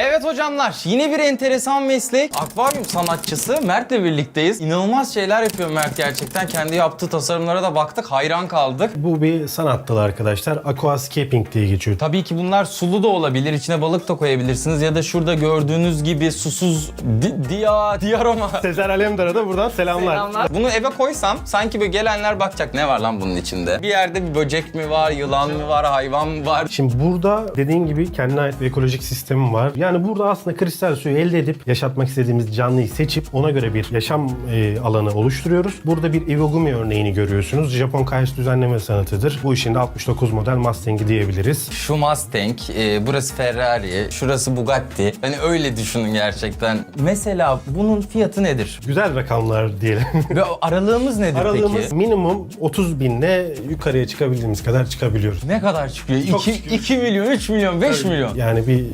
Evet hocamlar yine bir enteresan meslek. Akvaryum sanatçısı Mert'le birlikteyiz. İnanılmaz şeyler yapıyor Mert gerçekten. Kendi yaptığı tasarımlara da baktık hayran kaldık. Bu bir sanat dalı arkadaşlar. Aquascaping diye geçiyor. Tabii ki bunlar sulu da olabilir. içine balık da koyabilirsiniz. Ya da şurada gördüğünüz gibi susuz di- diya, diyaroma. Sezer Alemdar'a da buradan selamlar. Bunu eve koysam sanki böyle gelenler bakacak ne var lan bunun içinde. Bir yerde bir böcek mi var, yılan mı var, hayvan mı var? Şimdi burada dediğin gibi kendine ait bir ekolojik sistemi var. Yani burada aslında kristal suyu elde edip yaşatmak istediğimiz canlıyı seçip ona göre bir yaşam e, alanı oluşturuyoruz. Burada bir Iwagumi örneğini görüyorsunuz. Japon kayış düzenleme sanatıdır. Bu işin de 69 model Mustang'i diyebiliriz. Şu Mustang, e, burası Ferrari, şurası Bugatti. Hani öyle düşünün gerçekten. Mesela bunun fiyatı nedir? Güzel rakamlar diyelim. Ve aralığımız nedir Aralığımız peki? minimum 30 binle yukarıya çıkabildiğimiz kadar çıkabiliyoruz. Ne kadar çıkıyor? Çok 2, çıkıyor. 2 milyon, 3 milyon, 5 milyon. Yani bir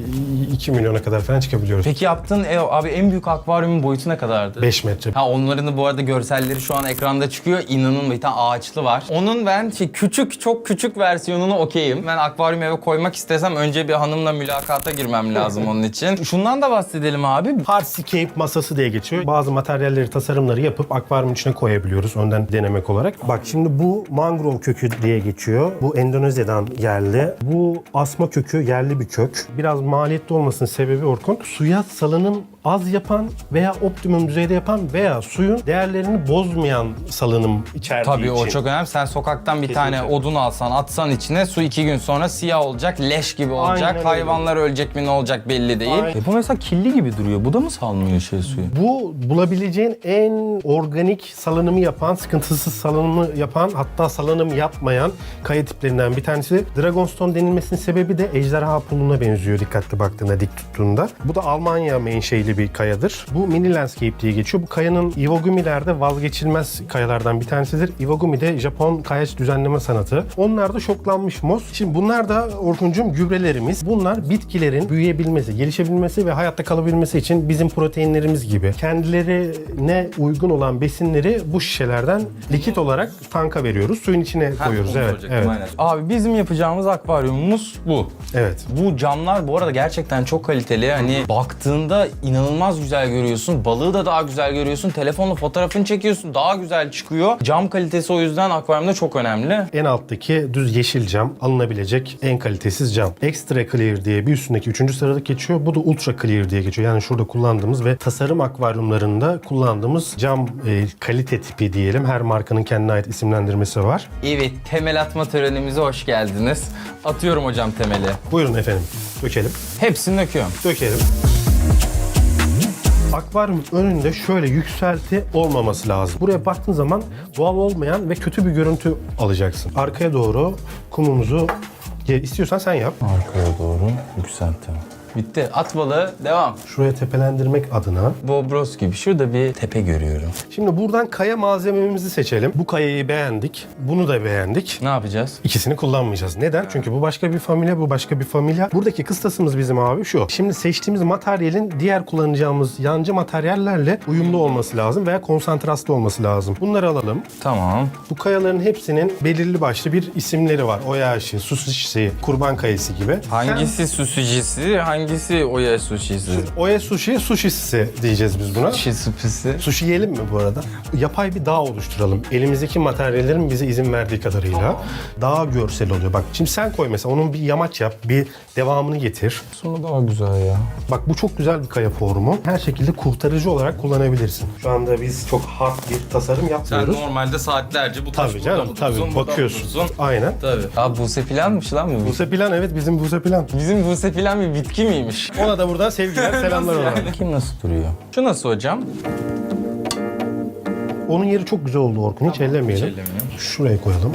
2 milyona kadar falan çıkabiliyoruz. Peki yaptığın ev, abi en büyük akvaryumun boyutu ne kadardı? 5 metre. Ha onların da bu arada görselleri şu an ekranda çıkıyor. İnanın bir tane ağaçlı var. Onun ben şey, küçük çok küçük versiyonunu okeyim. Ben akvaryum eve koymak istesem önce bir hanımla mülakata girmem lazım onun için. Şundan da bahsedelim abi. Hardscape masası diye geçiyor. Bazı materyalleri, tasarımları yapıp akvaryumun içine koyabiliyoruz önden denemek olarak. Bak şimdi bu mangrove kökü diye geçiyor. Bu Endonezya'dan yerli. Bu asma kökü yerli bir kök. Biraz maliyetli olmasının sebebi Orkun. Suya salınım az yapan veya optimum düzeyde yapan veya suyun değerlerini bozmayan salınım içerdiği Tabii için. o çok önemli. Sen sokaktan bir tane odun alsan, atsan içine su iki gün sonra siyah olacak, leş gibi olacak. Aynen öyle. Hayvanlar ölecek mi ne olacak belli değil. Aynen. E bu mesela kirli gibi duruyor. Bu da mı salmıyor şey suyu? Bu bulabileceğin en organik salınımı yapan, sıkıntısız salınımı yapan, hatta salınım yapmayan kaya tiplerinden bir tanesi. Dragonstone denilmesinin sebebi de ejderha puluna benziyor dikkatli baktığında, dik tuttuğunda. Bu da Almanya menşeili bir kayadır. Bu mini landscape diye geçiyor. Bu kayanın Iwagumi'lerde vazgeçilmez kayalardan bir tanesidir. Iwagumi de Japon kayaç düzenleme sanatı. Onlar da şoklanmış moz. Şimdi bunlar da Orkuncuğum gübrelerimiz. Bunlar bitkilerin büyüyebilmesi, gelişebilmesi ve hayatta kalabilmesi için bizim proteinlerimiz gibi kendilerine uygun olan besinleri bu şişelerden likit olarak tanka veriyoruz. Suyun içine koyuyoruz. Onu Evet. soracaktım, Evet. aynen. Abi bizim yapacağımız akvaryumumuz bu. Evet. Bu camlar bu arada gerçekten çok kaliteli. Hani baktığında inanılmaz güzel görüyorsun. Balığı da daha güzel görüyorsun. Telefonla fotoğrafını çekiyorsun. Daha güzel çıkıyor. Cam kalitesi o yüzden akvaryumda çok önemli. En alttaki düz yeşil cam alınabilecek en kalitesiz cam. Extra Clear diye bir üstündeki üçüncü sıralık geçiyor. Bu da Ultra Clear diye geçiyor. Yani şurada kullandığımız ve tasarım akvaryumlarında kullandığımız cam e, kalite tipi diyelim. Her markanın kendine ait isimlendirmesi var. Evet temel atma törenimize hoş geldiniz. Atıyorum hocam temeli. Buyurun efendim. Dökelim. Hepsini döküyorum. Dökelim. Akvaryumun önünde şöyle yükselti olmaması lazım. Buraya baktığın zaman doğal olmayan ve kötü bir görüntü alacaksın. Arkaya doğru kumumuzu istiyorsan sen yap. Arkaya doğru yükseltiyorum. Bitti. At balığı. Devam. Şuraya tepelendirmek adına. Bobros gibi. Şurada bir tepe görüyorum. Şimdi buradan kaya malzememizi seçelim. Bu kayayı beğendik. Bunu da beğendik. Ne yapacağız? İkisini kullanmayacağız. Neden? Çünkü bu başka bir familya, bu başka bir familya. Buradaki kıstasımız bizim abi şu. Şimdi seçtiğimiz materyalin diğer kullanacağımız yancı materyallerle uyumlu olması lazım veya konsantraslı olması lazım. Bunları alalım. Tamam. Bu kayaların hepsinin belirli başlı bir isimleri var. Oyaşi, sushishi, kurban kayısı gibi. Hangisi sushi'si, hangisi oya sushi'si? Oya sushi, sushisi diyeceğiz biz buna. Sushisi. Sushi yiyelim mi bu arada? Yapay bir dağ oluşturalım. Elimizdeki materyallerin bize izin verdiği kadarıyla. Daha görsel oluyor. Bak şimdi sen koy mesela onun bir yamaç yap, bir devamını getir. Sonu daha güzel ya. Bak bu çok güzel bir kaya formu. Her şekilde kurtarıcı olarak kullanabilirsin. Şu anda biz çok hard bir tasarım Sen yapmıyoruz. normalde saatlerce bu taş Tabii canım, tabii. Bakıyorsun. Aynen. Tabii. Abi Buse Plan'mış lan bu. Buse Plan evet bizim Buse Plan. Bizim Buse Plan bir bitki miymiş? Ona da buradan sevgiler, selamlar ona. Kim nasıl duruyor? Şu nasıl hocam? Onun yeri çok güzel oldu Orkun. Hiç ellemeyelim. ellemeyelim. Şuraya koyalım.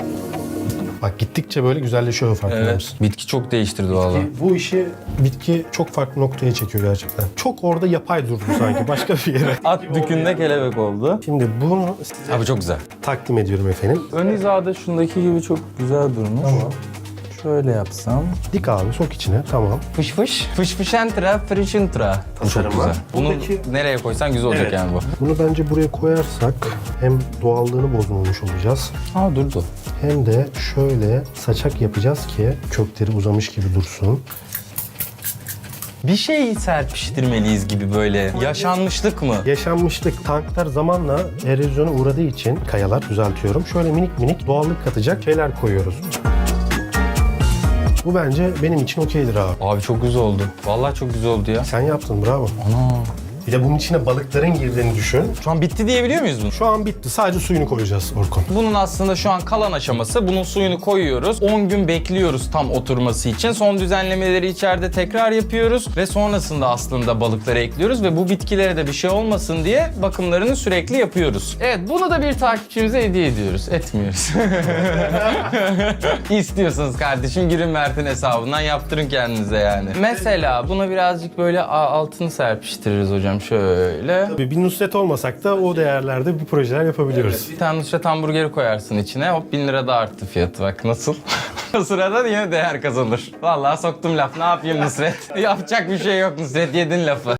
Bak gittikçe böyle güzelleşiyor farkında Evet. mısın? Bitki çok değiştirdi valla. Bu işi bitki çok farklı noktaya çekiyor gerçekten. Çok orada yapay durdu sanki başka bir yere. At dükünde kelebek oldu. Şimdi bunu size Abi çok güzel. takdim ediyorum efendim. Ön hizada şundaki gibi çok güzel durmuş. Tamam. Şöyle yapsam. Dik abi sok içine tamam. Fış fış. Fış fışentra, çok Tasarım var. güzel. Bunu Buradaki- nereye koysan güzel olacak Evet. yani bu. Bunu bence buraya koyarsak hem doğallığını bozmamış olacağız. Aa durdu. Hem de şöyle saçak yapacağız ki kökleri uzamış gibi dursun. Bir şey serpiştirmeliyiz gibi böyle. Yaşanmışlık mı? Yaşanmışlık tanklar zamanla erozyona uğradığı için kayalar düzeltiyorum. Şöyle minik minik doğallık katacak şeyler koyuyoruz. Bu bence benim için okeydir abi. Abi çok güzel oldu. Vallahi çok güzel oldu ya. Sen yaptın bravo. Ana. Bir de bunun içine balıkların girdiğini düşün. Şu an bitti diyebiliyor muyuz bunu? Şu an bitti. Sadece suyunu koyacağız Orkun. Bunun aslında şu an kalan aşaması. Bunun suyunu koyuyoruz. 10 gün bekliyoruz tam oturması için. Son düzenlemeleri içeride tekrar yapıyoruz. Ve sonrasında aslında balıkları ekliyoruz. Ve bu bitkilere de bir şey olmasın diye bakımlarını sürekli yapıyoruz. Evet bunu da bir takipçimize hediye ediyoruz. Etmiyoruz. İstiyorsanız kardeşim girin Mert'in hesabından yaptırın kendinize yani. Mesela buna birazcık böyle altını serpiştiririz hocam şöyle. Tabii bir Nusret olmasak da o değerlerde bir projeler yapabiliyoruz. Bir tane Nusret hamburgeri koyarsın içine. Hop 1000 lira da arttı fiyatı bak nasıl. o sırada yine değer kazanır. Vallahi soktum laf. Ne yapayım Nusret? Yapacak bir şey yok Nusret. Yedin lafı.